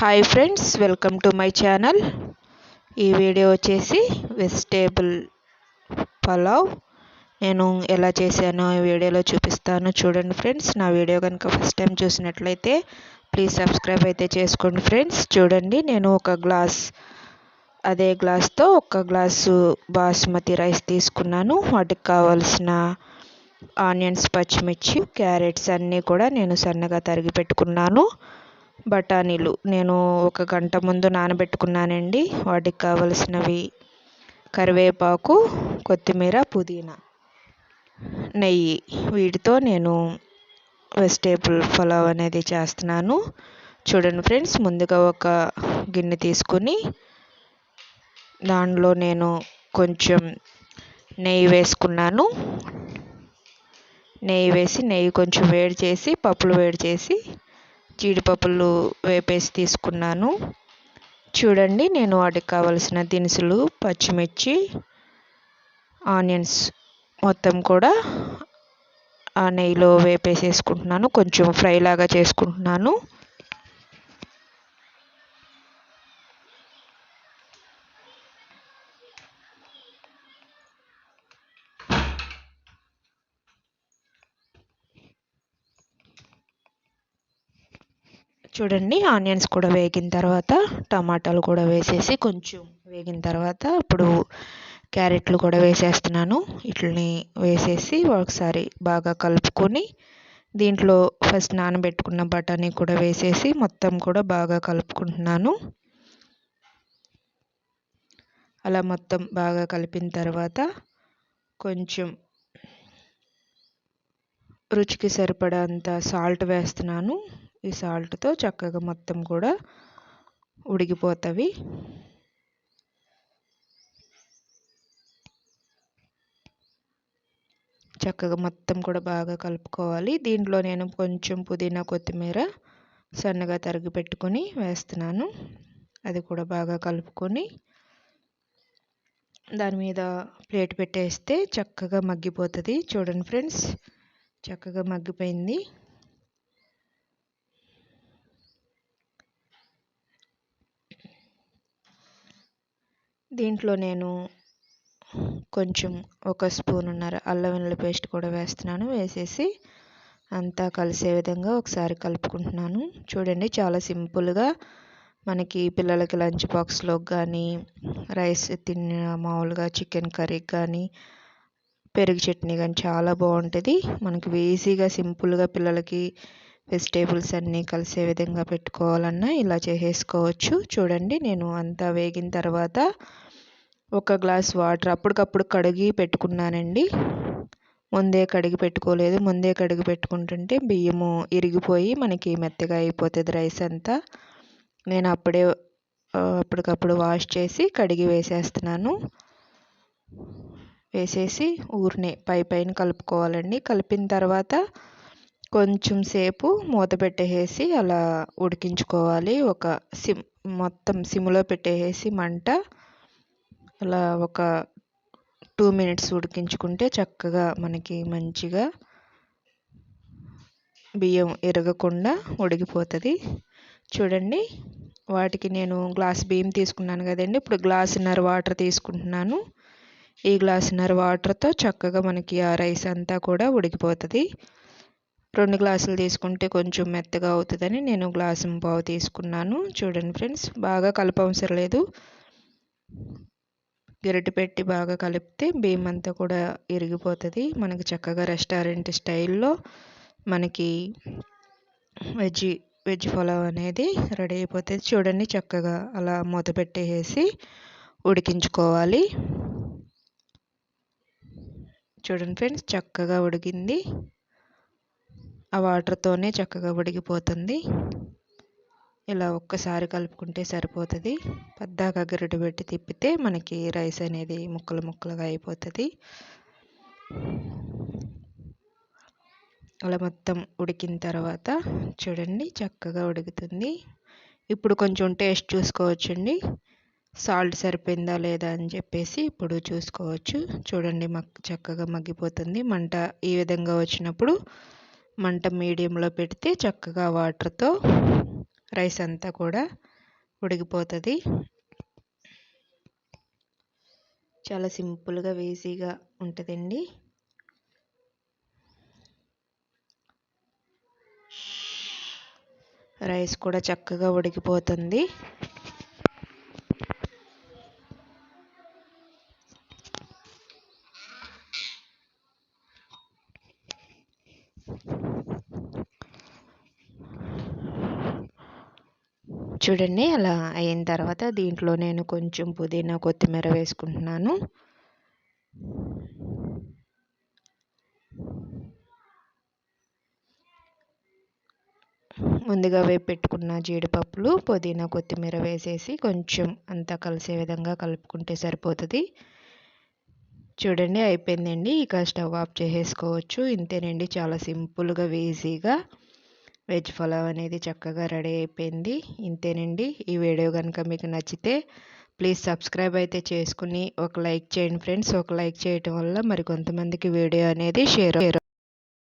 Hi friends welcome to my channel ఈ video వచ్చేసి vegetable pulao నేను ఎలా చేశానో ఈ వీడియోలో చూపిస్తాను. చూడండి ఫ్రెండ్స్ నా వీడియో కనుక ఫస్ట్ టైం చూసినట్లయితే ప్లీజ్ సబ్స్క్రైబ్ అయితే చేసుకోండి ఫ్రెండ్స్ చూడండి నేను ఒక గ్లాస్ అదే గ్లాస్తో ఒక గ్లాసు బాస్మతి రైస్ తీసుకున్నాను. వాటికి కావాల్సిన ఆనియన్స్ పచ్చిమిర్చి క్యారెట్స్ అన్నీ కూడా నేను సన్నగా తరిగి పెట్టుకున్నాను. బఠానీలు. నేను ఒక గంట ముందు నానబెట్టుకున్నానండి. వాటికి కావలసినవి కరివేపాకు కొత్తిమీర పుదీనా నెయ్యి. వీటితో నేను వెజిటేబుల్ పులావ్ అనేది చేస్తున్నాను. చూడండి ఫ్రెండ్స్ ముందుగా ఒక గిన్నె తీసుకుని దానిలో నేను కొంచెం నెయ్యి వేసుకున్నాను. నెయ్యి వేసి నెయ్యి కొంచెం వేడి చేసి పప్పులు వేడి చేసి జీడిపప్పులు వేపేసి తీసుకున్నాను. చూడండి నేను వాటికి కావలసిన దినుసులు పచ్చిమిర్చి ఆనియన్స్ మొత్తం కూడా ఆ నెయ్యిలో వేపేసేసుకుంటున్నాను. కొంచెం ఫ్రై లాగా చేసుకుంటున్నాను. చూడండి ఆనియన్స్ కూడా వేగిన తర్వాత టమాటాలు కూడా వేసేసి కొంచెం వేగిన తర్వాత ఇప్పుడు క్యారెట్లు కూడా వేసేస్తున్నాను. ఇట్లని వేసేసి ఒకసారి బాగా కలుపుకొని దీంట్లో ఫస్ట్ నానబెట్టుకున్న బఠానీ కూడా వేసేసి మొత్తం కూడా బాగా కలుపుకుంటున్నాను. అలా మొత్తం బాగా కలిపిన తర్వాత కొంచెం రుచికి సరిపడంత సాల్ట్ వేస్తున్నాను. ఈ సాల్ట్తో చక్కగా మొత్తం కూడా ఉడికిపోతవి. చక్కగా మొత్తం కూడా బాగా కలుపుకోవాలి. దీంట్లో నేను కొంచెం పుదీనా కొత్తిమీర సన్నగా తరిగి పెట్టుకొని వేస్తున్నాను. అది కూడా బాగా కలుపుకొని దాని మీద ప్లేట్ పెట్టేస్తే చక్కగా మగ్గిపోతుంది. చూడండి ఫ్రెండ్స్ చక్కగా మగ్గిపోయింది. దీంట్లో నేను కొంచెం ఒక స్పూన్ ఉన్నర అల్లం వెల్లుల్లి పేస్ట్ కూడా వేస్తున్నాను. వేసేసి అంతా కలిసే విధంగా ఒకసారి కలుపుకుంటున్నాను. చూడండి చాలా సింపుల్గా మనకి పిల్లలకి లంచ్ బాక్స్లో కానీ రైస్ తిన్న మామూలుగా చికెన్ కర్రీ కానీ పెరుగు చట్నీ కానీ చాలా బాగుంటుంది మనకి ఈజీగా సింపుల్గా పిల్లలకి వెజిటేబుల్స్ అన్నీ కలిసే విధంగా పెట్టుకోవాలన్నా ఇలా చేసేసుకోవచ్చు. చూడండి నేను అంతా వేగిన తర్వాత ఒక గ్లాస్ వాటర్ అప్పటికప్పుడు కడిగి పెట్టుకున్నానండి. ముందే కడిగి పెట్టుకోలేదు. ముందే కడిగి పెట్టుకుంటుంటే బియ్యము ఇరిగిపోయి మనకి మెత్తగా అయిపోతుంది రైస్ అంతా. నేను అప్పుడే అప్పటికప్పుడు వాష్ చేసి కడిగి వేసేస్తున్నాను. వేసేసి ఊరినే పై పైన కలుపుకోవాలండి. కలిపిన తర్వాత కొంచెం సేపు మూత పెట్టేసి అలా ఉడికించుకోవాలి. ఒక సిమ్ మొత్తం సిమ్లో పెట్టేసి మంట అలా ఒక టూ మినిట్స్ ఉడికించుకుంటే చక్కగా మనకి మంచిగా బియ్యం ఎరగకుండా ఉడికిపోతుంది. చూడండి వాటికి నేను గ్లాస్ బియ్యం తీసుకున్నాను కదండి. ఇప్పుడు గ్లాసున్నర వాటర్ తీసుకుంటున్నాను. ఈ గ్లాసున్నర వాటర్తో చక్కగా మనకి ఆ రైస్ అంతా కూడా ఉడికిపోతుంది. రెండు గ్లాసులు తీసుకుంటే కొంచెం మెత్తగా అవుతుందని నేను గ్లాసు పావు తీసుకున్నాను. చూడండి ఫ్రెండ్స్ బాగా కలపవసరం లేదు. గరిటె పెట్టి బాగా కలిపితే బియ్యం అంతా కూడా ఇరిగిపోతుంది. మనకి చక్కగా రెస్టారెంట్ స్టైల్లో మనకి వెజ్ వెజ్ పులావ్ అనేది రెడీ అయిపోతుంది. చూడండి చక్కగా అలా మూత పెట్టేసి ఉడికించుకోవాలి. చూడండి ఫ్రెండ్స్ చక్కగా ఉడికింది. ఆ వాటర్తోనే చక్కగా ఉడికిపోతుంది. ఇలా ఒక్కసారి కలుపుకుంటే సరిపోతుంది. పద్దాక గరిటె పెట్టి తిప్పితే మనకి రైస్ అనేది ముక్కలు ముక్కలుగా అయిపోతుంది. అలా మొత్తం ఉడికిన తర్వాత చూడండి చక్కగా ఉడుకుతుంది. ఇప్పుడు కొంచెం టేస్ట్ చూసుకోవచ్చండి. సాల్ట్ సరిపోయిందా లేదా అని చెప్పేసి ఇప్పుడు చూసుకోవచ్చు. చూడండి మగ్ చక్కగా మగ్గిపోతుంది. మంట ఈ విధంగా వచ్చినప్పుడు మంట మీడియంలో పెడితే చక్కగా వాటర్తో రైస్ అంతా కూడా ఉడికిపోతుంది. చాలా సింపుల్గా వేసీగా ఉంటుందండి. రైస్ కూడా చక్కగా ఉడికిపోతుంది. చూడండి అలా అయిన తర్వాత దీంట్లో నేను కొంచెం పుదీనా కొత్తిమీర వేసుకుంటున్నాను. ముందుగా వేపు పెట్టుకున్న జీడిపప్పులు పుదీనా కొత్తిమీర వేసేసి కొంచెం అంతా కలిసే విధంగా కలుపుకుంటే సరిపోతుంది. చూడండి అయిపోయిందండి. ఇక స్టవ్ ఆఫ్ చేసేసుకోవచ్చు. ఇంతేనండి చాలా సింపుల్గా ఈజీగా. వెజ్ పులావ్ అనేది చక్కగా రెడీ అయిపోయింది. ఇంతేనండి ఈ వీడియో కనుక మీకు నచ్చితే ప్లీజ్ సబ్స్క్రైబ్ అయితే చేసుకుని ఒక లైక్ చేయండి ఫ్రెండ్స్. ఒక లైక్ చేయటం వల్ల మరి కొంతమందికి వీడియో అనేది షేర్